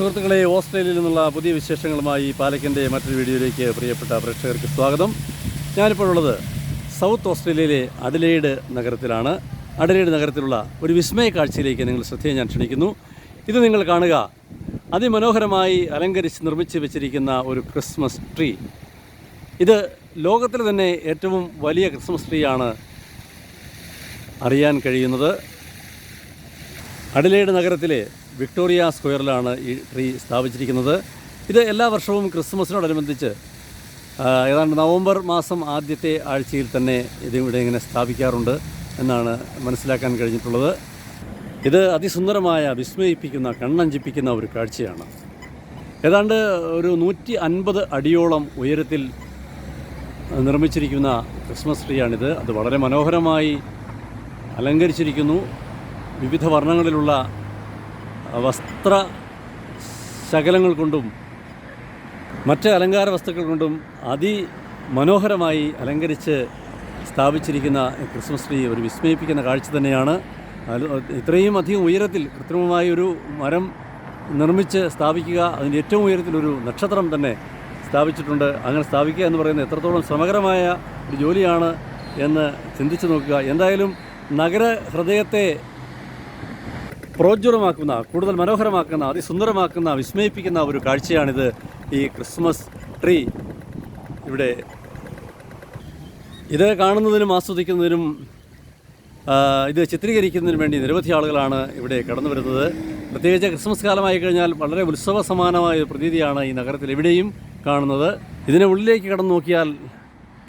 സുഹൃത്തുക്കളെ ഓസ്ട്രേലിയയിൽ നിന്നുള്ള പുതിയ വിശേഷങ്ങളുമായി പാലക്കിന്റെ മറ്റൊരു വീഡിയോയിലേക്ക് പ്രിയപ്പെട്ട പ്രേക്ഷകർക്ക് സ്വാഗതം. ഞാനിപ്പോൾ ഉള്ളത് സൗത്ത് ഓസ്ട്രേലിയയിലെ അഡലേഡ് നഗരത്തിലാണ്. അഡലേഡ് നഗരത്തിലുള്ള ഒരു വിസ്മയ കാഴ്ചയിലേക്ക് നിങ്ങൾ ശ്രദ്ധയെ ഞാൻ ക്ഷണിക്കുന്നു. ഇത് നിങ്ങൾ കാണുക. അതിമനോഹരമായി അലങ്കരിച്ച് നിർമ്മിച്ച് വെച്ചിരിക്കുന്ന ഒരു ക്രിസ്മസ് ട്രീ. ഇത് ലോകത്തിലെ തന്നെ ഏറ്റവും വലിയ ക്രിസ്മസ് ട്രീ ആണ് അറിയാൻ കഴിയുന്നത്. അഡലേഡ് നഗരത്തിലെ വിക്ടോറിയ സ്ക്വയറിലാണ് ഈ ട്രീ സ്ഥാപിച്ചിരിക്കുന്നത്. ഇത് എല്ലാ വർഷവും ക്രിസ്മസിനോടനുബന്ധിച്ച് ഏതാണ്ട് നവംബർ മാസം ആദ്യത്തെ ആഴ്ചയിൽ തന്നെ ഇതിവിടെ ഇങ്ങനെ സ്ഥാപിക്കാറുണ്ട് എന്നാണ് മനസ്സിലാക്കാൻ കഴിഞ്ഞിട്ടുള്ളത്. ഇത് അതിസുന്ദരമായ വിസ്മയിപ്പിക്കുന്ന കണ്ണഞ്ചിപ്പിക്കുന്ന ഒരു കാഴ്ചയാണ്. ഏതാണ്ട് ഒരു നൂറ്റി അൻപത് അടിയോളം ഉയരത്തിൽ നിർമ്മിച്ചിരിക്കുന്ന ക്രിസ്മസ് ട്രീയാണിത്. അത് വളരെ മനോഹരമായി അലങ്കരിച്ചിരിക്കുന്നു. വിവിധ വർണങ്ങളിലുള്ള വസ്ത്ര ശകലങ്ങൾ കൊണ്ടും മറ്റ് അലങ്കാര വസ്തുക്കൾ കൊണ്ടും അതിമനോഹരമായി അലങ്കരിച്ച് സ്ഥാപിച്ചിരിക്കുന്ന ക്രിസ്മസ് ട്രീ ഒരു വിസ്മയിപ്പിക്കുന്ന കാഴ്ച തന്നെയാണ്. ഇത്രയും അധികം ഉയരത്തിൽ കൃത്രിമമായ ഒരു മരം നിർമ്മിച്ച് സ്ഥാപിക്കുക അതിന്റെ ഏറ്റവും ഉയരത്തിലൊരു നക്ഷത്രം തന്നെ സ്ഥാപിച്ചിട്ടുണ്ട്. അങ്ങനെ സ്ഥാപിക്കുക എന്ന് പറയുന്നത് എത്രത്തോളം ശ്രമകരമായ ഒരു ജോലിയാണ് എന്ന് ചിന്തിച്ചു നോക്കുക. എന്തായാലും നഗര ഹൃദയത്തെ പ്രോജ്വലമാക്കുന്ന കൂടുതൽ മനോഹരമാക്കുന്ന അതിസുന്ദരമാക്കുന്ന വിസ്മയിപ്പിക്കുന്ന ഒരു കാഴ്ചയാണിത് ഈ ക്രിസ്മസ് ട്രീ. ഇവിടെ ഇത് കാണുന്നതിനും ആസ്വദിക്കുന്നതിനും ഇത് ചിത്രീകരിക്കുന്നതിനും വേണ്ടി നിരവധി ആളുകളാണ് ഇവിടെ കടന്നു വരുന്നത്. പ്രത്യേകിച്ച് ക്രിസ്മസ് കാലമായി കഴിഞ്ഞാൽ വളരെ ഉത്സവ സമാനമായ ഒരു പ്രതീതിയാണ് ഈ നഗരത്തിൽ എവിടെയും കാണുന്നത്. ഇതിനെ ഉള്ളിലേക്ക് കടന്നു നോക്കിയാൽ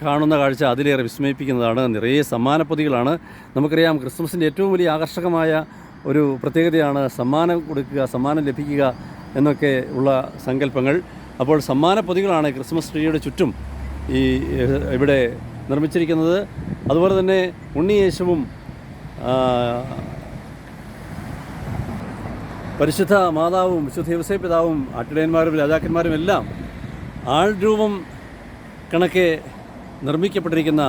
കാണുന്ന കാഴ്ച അതിലേറെ വിസ്മയിപ്പിക്കുന്നതാണ്. നിറയെ സമ്മാനപ്പൊതികളാണ്. നമുക്കറിയാം ക്രിസ്മസിന്റെ ഏറ്റവും വലിയ ആകർഷകമായ ഒരു പ്രത്യേകതയാണ് സമ്മാനം കൊടുക്കുക സമ്മാനം ലഭിക്കുക എന്നൊക്കെ ഉള്ള സങ്കല്പങ്ങൾ. അപ്പോൾ സമ്മാന പൊതികളാണ് ക്രിസ്മസ് ട്രീയുടെ ചുറ്റും ഈ ഇവിടെ നിർമ്മിച്ചിരിക്കുന്നത്. അതുപോലെ തന്നെ ഉണ്ണിയേശുവും പരിശുദ്ധ മാതാവും വിശുദ്ധ ദിവസേ പിതാവും ആട്ടിടയന്മാരും രാജാക്കന്മാരും എല്ലാം ആൾ രൂപം കണക്കെ നിർമ്മിക്കപ്പെട്ടിരിക്കുന്ന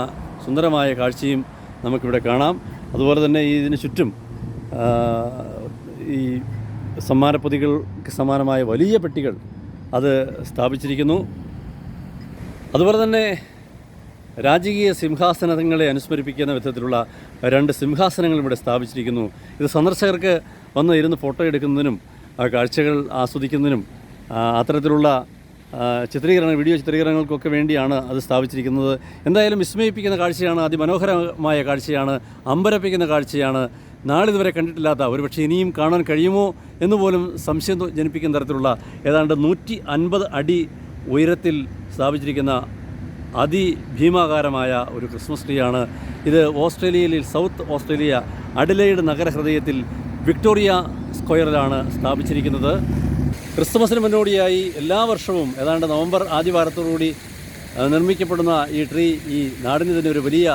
സുന്ദരമായ കാഴ്ചയും നമുക്കിവിടെ കാണാം. അതുപോലെ തന്നെ ഇതിന് ചുറ്റും ഈ സമ്മാനപ്പൊതികൾക്ക് സമാനമായ വലിയ പെട്ടികൾ അത് സ്ഥാപിച്ചിരിക്കുന്നു. അതുപോലെ തന്നെ രാജകീയ സിംഹാസനങ്ങളെ അനുസ്മരിപ്പിക്കുന്ന വിധത്തിലുള്ള രണ്ട് സിംഹാസനങ്ങളും ഇവിടെ സ്ഥാപിച്ചിരിക്കുന്നു. ഇത് സന്ദർശകർക്ക് വന്ന് ഇരുന്ന് ഫോട്ടോ എടുക്കുന്നതിനും കാഴ്ചകൾ ആസ്വദിക്കുന്നതിനും അത്തരത്തിലുള്ള ചിത്രീകരണ വീഡിയോ ചിത്രീകരണങ്ങൾക്കൊക്കെ വേണ്ടിയാണ് അത് സ്ഥാപിച്ചിരിക്കുന്നത്. എന്തായാലും വിസ്മയിപ്പിക്കുന്ന കാഴ്ചയാണ് അതിമനോഹരമായ കാഴ്ചയാണ് അമ്പരപ്പിക്കുന്ന കാഴ്ചയാണ് നാളിതുവരെ കണ്ടിട്ടില്ലാത്ത ഒരുപക്ഷെ ഇനിയും കാണാൻ കഴിയുമോ എന്ന് പോലും സംശയം ജനിപ്പിക്കുന്ന തരത്തിലുള്ള ഏതാണ്ട് നൂറ്റി അൻപത് അടി ഉയരത്തിൽ സ്ഥാപിച്ചിരിക്കുന്ന അതിഭീമാകാരമായ ഒരു ക്രിസ്മസ് ട്രീ ആണ് ഇത് ഓസ്ട്രേലിയയിൽ സൗത്ത് ഓസ്ട്രേലിയ അഡിലൈഡ് നഗരഹൃദയത്തിൽ വിക്ടോറിയ സ്ക്വയറിലാണ് സ്ഥാപിച്ചിരിക്കുന്നത്. ക്രിസ്മസിന് മുന്നോടിയായി എല്ലാ വർഷവും ഏതാണ്ട് നവംബർ ആദ്യവാരത്തോടുകൂടി നിർമ്മിക്കപ്പെടുന്ന ഈ ട്രീ ഈ നാടിന് തന്നെ ഒരു വലിയ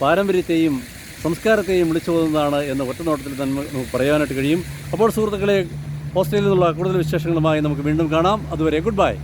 പാരമ്പര്യത്തെയും സംസ്കാരത്തെയും വിളിച്ചു പോകുന്നതാണ് എന്ന് ഒറ്റനോട്ടത്തിൽ തന്നെ നമുക്ക് പറയാനായിട്ട് കഴിയും. അപ്പോൾ സുഹൃത്തുക്കളെ ഓസ്ട്രേലിയയിൽ നിന്നുള്ള കൂടുതൽ വിശേഷങ്ങളുമായി നമുക്ക് വീണ്ടും കാണാം. അതുവരെ ഗുഡ് ബൈ.